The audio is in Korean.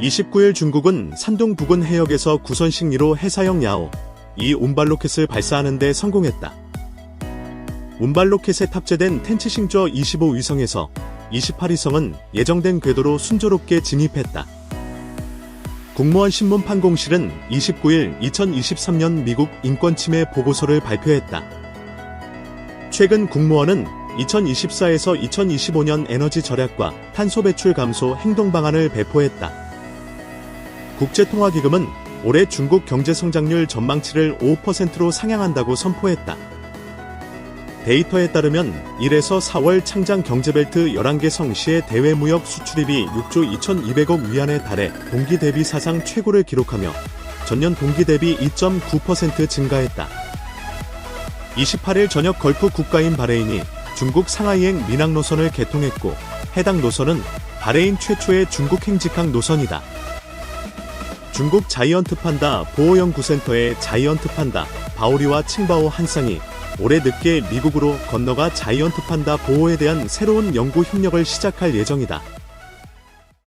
29일 중국은 산둥 부근 해역에서 구선식리로 해사형 야오, 이 운발로켓을 발사하는 데 성공했다. 운발로켓에 탑재된 텐치싱저 25 위성에서 28위성은 예정된 궤도로 순조롭게 진입했다. 국무원 신문 판 공실은 29일 2023년 미국 인권침해 보고서를 발표했다. 최근 국무원은 2024에서 2025년 에너지 절약과 탄소 배출 감소 행동 방안을 배포했다. 국제통화기금은 올해 중국 경제 성장률 전망치를 5%로 상향한다고 선포했다. 데이터에 따르면 1에서 4월 창장 경제벨트 11개 성시의 대외 무역 수출입이 6조 2,200억 위안에 달해 동기 대비 사상 최고를 기록하며 전년 동기 대비 2.9% 증가했다. 28일 저녁 걸프 국가인 바레인이 중국 상하이행 민항 노선을 개통했고 해당 노선은 바레인 최초의 중국 행직항 노선이다. 중국 자이언트 판다 보호연구센터의 자이언트 판다 바오리와 칭바오 한 쌍이 올해 늦게 미국으로 건너가 자이언트 판다 보호에 대한 새로운 연구 협력을 시작할 예정이다.